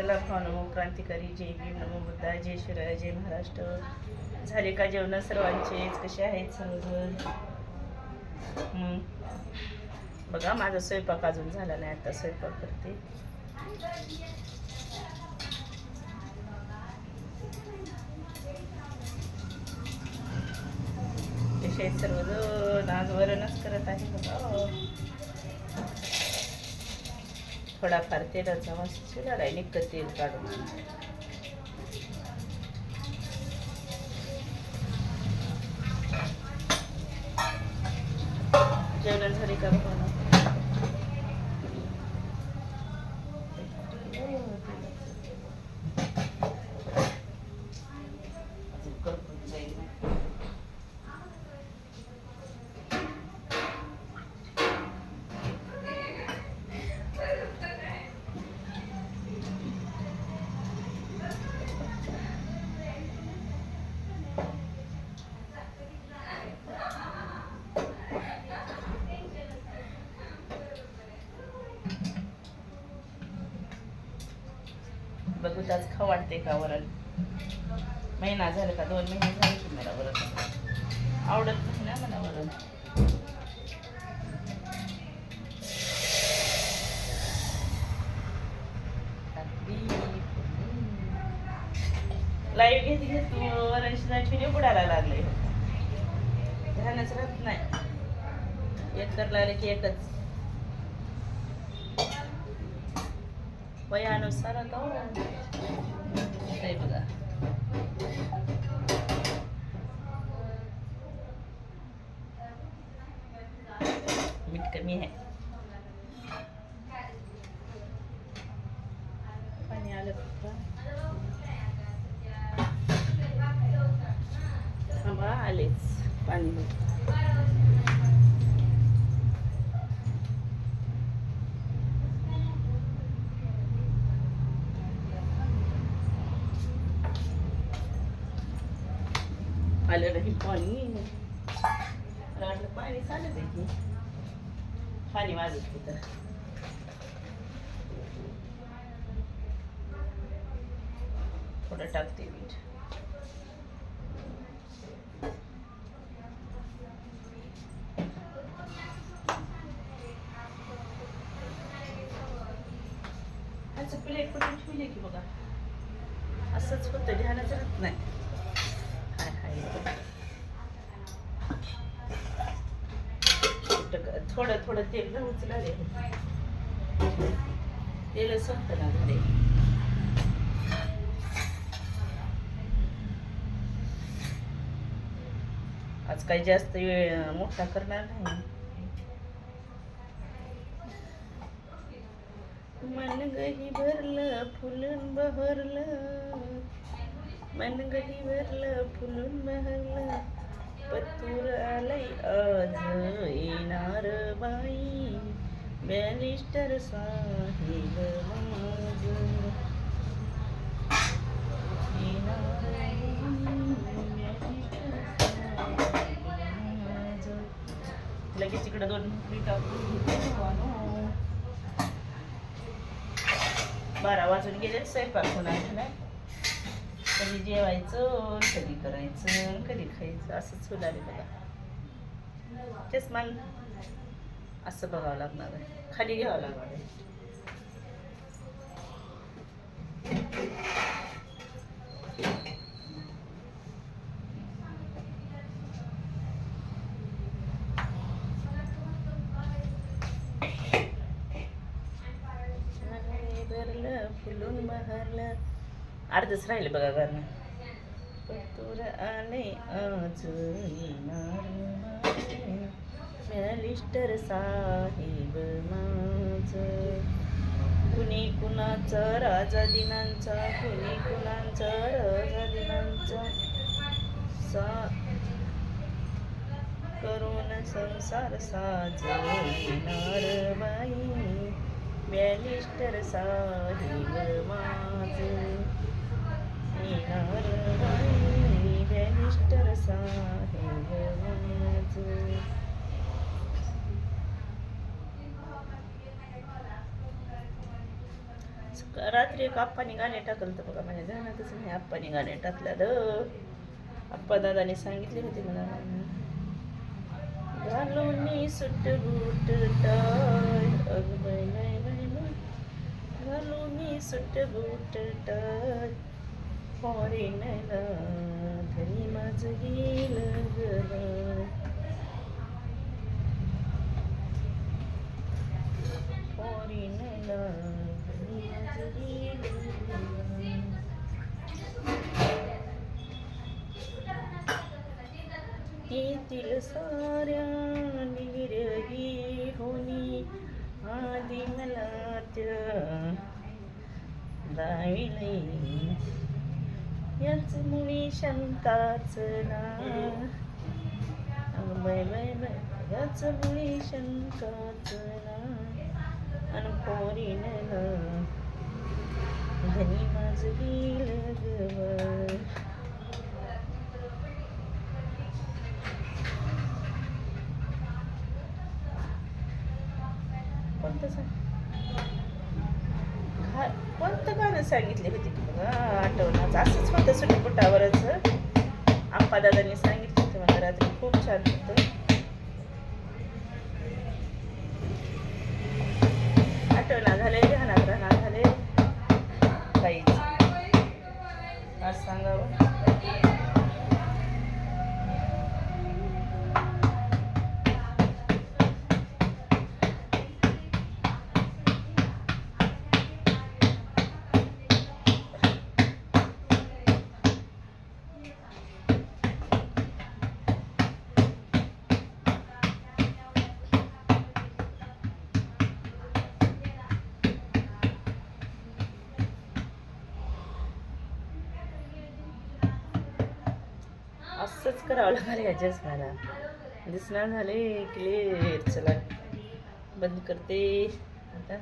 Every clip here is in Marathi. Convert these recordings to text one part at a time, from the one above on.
चला भाव नमो क्रांतिकारी जय भीम नमो बुद्धा जय शिवराय जय महाराष्ट्र. झाले का जेवण सर्वांचेच? कसे आहेत सर्वजण? बघा माझा स्वयंपाक अजून झाला नाही आता स्वयंपाक करते. कसे आहेत सर्वजण? आज वरणच करत आहे बघा. थोडाफार तेलाचा वास शिरायला निघतं तेल काढून जेवण झाले का बघा आज खाऊ वाटते का वरण? महिना झाला का? दोन महिने झाले की मला वरण आवडत नाही ना मला वरण. लाईव्ह घेत घेत वरण शिजायची बुडायला लागले. ध्यानच राहत नाही. एक तर लागले की एकच. वयानुसार आता ते बघा मीठ कमी आहे पाणी आलं का थांबा आलेच पाणी आलं नाही पाणी. मला वाटलं पाणी चालत आहे की? पाणी वाजत होतं. थोडं टाकते मीठ. ह्याचं प्लेट कुठे ठेवले की बघा? असंच होतं ध्यानच राहत नाही. थोडं थोडं तेल न उचलाले तेल संपतं लागते आज काही जास्त वेळ मोठा करणार नाही. मन गही भरलं फुलून बहरलं. मन गही भरलं फुलून बहरलं. पतूर लय आज येणार बाई बॅनिस्टर साहेब माझ येणार लगेच इकडे दोन भाकरी बारा वाजून गेले स्वयंपाक होणार नाही. कधी जेवायचं कधी करायचं कधी खायचं असंच होणार आहे बघा. तेच मान. असं बघावं लागणार आहे. खाली घ्यावं लागणार आहे. भरलं फुलून बहरलं. अर्धच राहिलं बघा गाणं. पतूर आले आज येणार मॅलिस्टर साहेब माझ. कुणी कुणाचा राजा दिनांचा कुणी कुणाचा राजा दिनांचा. सा करून संसार साजणार बाई. बॅलिस्टर साहेब माझ. येणार बाई बॅलिस्टर साहेब रात्री एक आप्पानी गाणे टाकलं तर बघा माझ्या ध्यानातच नाही आप्पानी गाणे टाकलं आप्पा दादाने सांगितले होते मला. घालून सुट बूट टाय. अग घालून सुट बूट टाय. फॉरेनला घरी माझं गेलं गं फॉरेनला घरी गेलं येतील साऱ्या शंकाच ना. अगं बाय बाय बाय. याच मुळी शंकाच ना. अन पोरीन धनी माझ गेलं कोणतं सांग घा कोणतं गाणं सांगितली होती की बघा आठवणाचं असंच होतं सुटीपुटावरच आप्पा दादांनी सांगितलं होतं मला रात्री खूप छान होतं. आठवणा झाले असंच करावं लागेल ह्याच्याच मला दिसणार झाले क्लिअर चला बंद करते. आता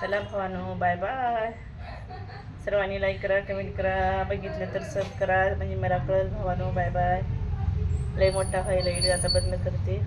चला भावानो बाय बाय सर्वांनी लाईक करा कमेंट करा बघितलं तर सब करा म्हणजे मला कळेल भावानो बाय बाय लय मोठा व्हायला येईल आता बंद करते.